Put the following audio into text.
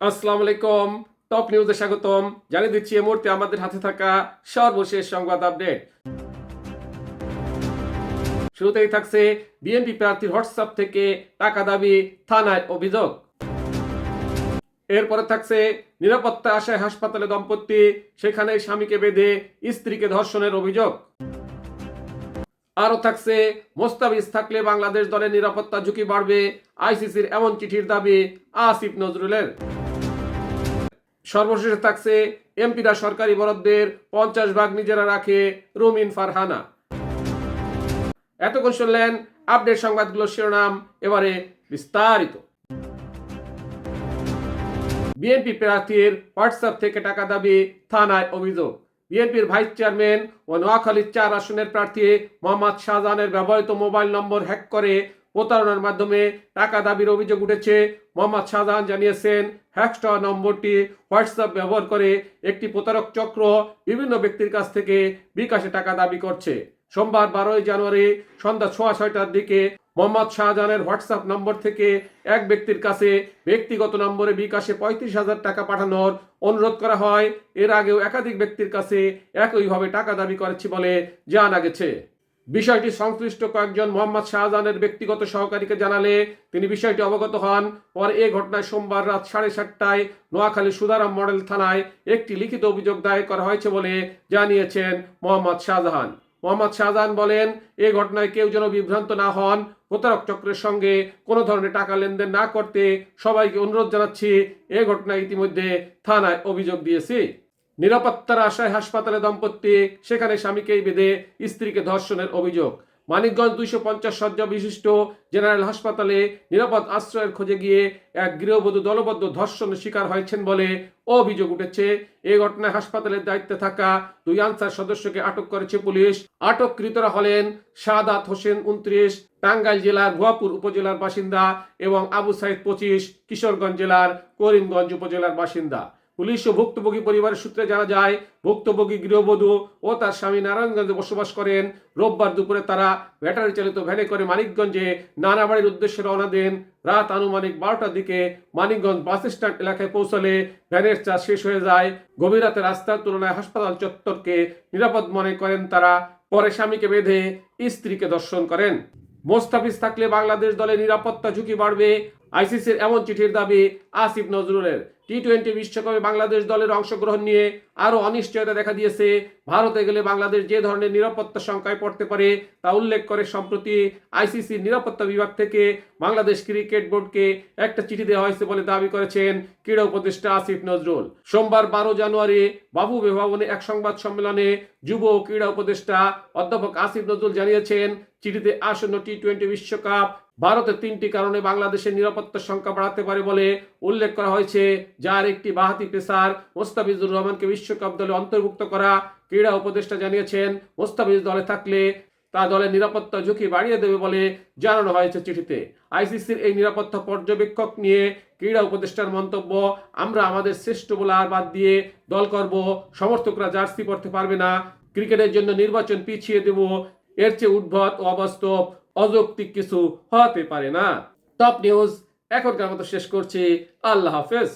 আসসালামু আলাইকুম। টপ নিউজে স্বাগতম। জানিয়ে দিচ্ছি এই মুহূর্তে আমাদের হাতে থাকা সর্বশেষ সংবাদ আপডেট। শুরুতেই থাকছে বিএনপি প্রার্থীর হোয়াটসঅ্যাপ থেকে টাকা দাবি, থানায় অভিযোগ। এরপরে থাকছে নিরাপত্তা আশায় হাসপাতালে দম্পতি, সেখানে স্বামীকে বেঁধে স্ত্রীকে ধর্ষণের অভিযোগ। আরও থাকছে মোস্তাবিজ থাকলে বাংলাদেশ দলের নিরাপত্তা ঝুঁকি বাড়বে, আইসিসির এমন চিঠির দাবি আসিফ নজরুলের। সর্বশেষে থাকছে এমপিরা সরকারি বরাদ্দের পঞ্চাশ ভাগ নিজেরা রাখে রুমিন ফারহানা। এতক্ষণ শুনলেন আপডেট সংবাদগুলো শিরোনাম, এবারে বিস্তারিত। বিএনপি প্রার্থীর হোয়াটসঅ্যাপ থেকে টাকা দাবি, থানায় অভিযোগ। বিএনপির ভাইস চেয়ারম্যান ও নোয়াখালীর চার আসনের প্রার্থী মোহাম্মদ শাহজাহানের ব্যবহৃত মোবাইল নম্বর হ্যাক করে প্রতারণার মাধ্যমে টাকা দাবির অভিযোগ উঠেছে। মোহাম্মদ শাহজাহান জানিয়েছেন হ্যাকস্ট নম্বরটি হোয়াটসঅ্যাপ ব্যবহার করে একটি প্রতারক চক্র বিভিন্ন ব্যক্তির কাছ থেকে বিকাশে টাকা দাবি করছে। সোমবার বারোই জানুয়ারি সন্ধ্যা সোয়া ছয়টার দিকে মোহাম্মদ শাহজাহানের হোয়াটসঅ্যাপ নম্বর থেকে এক ব্যক্তির কাছে ব্যক্তিগত নম্বরে বিকাশে পঁয়ত্রিশ হাজার টাকা পাঠানোর অনুরোধ করা হয়। এর আগেও একাধিক ব্যক্তির কাছে একইভাবে টাকা দাবি করেছে বলে জানা গেছে। বিষয়টি সংশ্লিষ্ট কয়েকজন মোহাম্মদ শাহজাহানের ব্যক্তিগত সহকারীকে জানালে তিনি বিষয়টি অবগত হন। পরে এ ঘটনায় সোমবার রাত সাড়ে সাতটায় নোয়াখালী সুদারাম মডেল থানায় একটি লিখিত অভিযোগ দায়ের করা হয়েছে বলে জানিয়েছেন মোহাম্মদ শাহজাহান। মোহাম্মদ শাহজাহান বলেন, এ ঘটনায় কেউ যেন বিভ্রান্ত না হন। প্রতারক চক্রের সঙ্গে কোনো ধরনের টাকা লেনদেন না করতে সবাইকে অনুরোধ জানাচ্ছি। এ ঘটনায় ইতিমধ্যে থানায় অভিযোগ দিয়েছি। নিরাপত্তার আশায় হাসপাতালে দম্পতি, সেখানে স্বামীকেই বেঁধে স্ত্রীকে ধর্ষণের অভিযোগ। মানিকগঞ্জ দুইশো পঞ্চাশ শয্যা বিশিষ্ট জেনারেল হাসপাতালে নিরাপদ আশ্রয়ের খোঁজে গিয়ে এক গৃহবধূ দলবদ্ধ ধর্ষণের শিকার হয়েছেন বলে অভিযোগ উঠেছে। এই ঘটনায় হাসপাতালের দায়িত্বে থাকা দুই আনসার সদস্যকে আটক করেছে পুলিশ। আটককৃতরা হলেন শাহাদাত হোসেন উনত্রিশ, টাঙ্গাইল জেলার ভুয়াপুর উপজেলার বাসিন্দা এবং আবু সাইদ পঁচিশ, কিশোরগঞ্জ জেলার করিমগঞ্জ উপজেলার বাসিন্দা। পুলিশ ও ভুক্তভোগী পরিবারের সূত্রে জানা যায়, ভুক্তভোগী গৃহবধূ ও তার স্বামী নারায়ণগঞ্জে বসবাস করেন। রোববার দুপুরে তারা ব্যাটারি চালিত ভ্যানে করে মানিকগঞ্জে নানাবাড়ির উদ্দেশ্যে রওনা দেন। রাত আনুমানিক বারোটার দিকে মানিকগঞ্জ বাস স্ট্যান্ড এলাকায় পৌঁছলে ভ্যানের চার্জ শেষ হয়ে যায়। গভীর রাতে রাস্তার তুলনায় হাসপাতাল চত্বরকে নিরাপদ মনে করেন তারা। পরে স্বামীকে বেঁধে স্ত্রীকে দর্শন করেন। মোস্তাফিজ থাকলে বাংলাদেশ দলে নিরাপত্তা ঝুঁকি বাড়বে। আইসিসির এমন চিঠির দাবি আসিফ নজরুলের। টি টোয়েন্টি বিশ্বকাপে বাংলাদেশ দলের অংশগ্রহণ নিয়ে আরও অনিশ্চয়তা দেখা দিয়েছে। ভারতে গেলে বাংলাদেশ যে ধরনের নিরাপত্তা সংখ্যায় পড়তে পারে তা উল্লেখ করে সম্প্রতি আইসিসির নিরাপত্তা বিভাগ থেকে বাংলাদেশ ক্রিকেট বোর্ডকে একটা চিঠি দেওয়া হয়েছে বলে দাবি করেছেন ক্রীড়া উপদেষ্টা আসিফ নজরুল। সোমবার বারো জানুয়ারি বাবু ভবনে এক সংবাদ সম্মেলনে যুব ও ক্রীড়া উপদেষ্টা অধ্যাপক আসিফ নজরুল জানিয়েছেন, চিঠিতে আসন্ন টি টোয়েন্টি বিশ্বকাপ ভারতের তিনটি কারণে বাংলাদেশের নিরাপত্তার সংখ্যা বাড়াতে পারে বলে উল্লেখ করা হয়েছে। যার একটি বাহাতি পেসার মোস্তাফিজুর রহমানকে বিশ্বকাপ দলে অন্তর্ভুক্ত করা ক্রীড়া উপদেষ্টা জানিয়েছেন, মোস্তাফিজ দলে থাকলে তা দলের নিরাপত্তা ঝুঁকি বাড়িয়ে দেবে বলে জানানো হয়েছে চিঠিতে। আইসিসির এই নিরাপত্তা পর্যবেক্ষক নিয়ে ক্রীড়া উপদেষ্টার মন্তব্য, আমরা আমাদের শ্রেষ্ঠ বোলার বাদ দিয়ে দল করব, সমর্থকরা জার্সি পরতে পারবে না, ক্রিকেটের জন্য নির্বাচন পিছিয়ে দেব, এর চেয়ে উদ্ভট অবাস্তব, অযৌক্তিক কিছু হতে পারে না। টপ নিউজ এখনকার মতো শেষ করছি, আল্লাহ হাফেজ।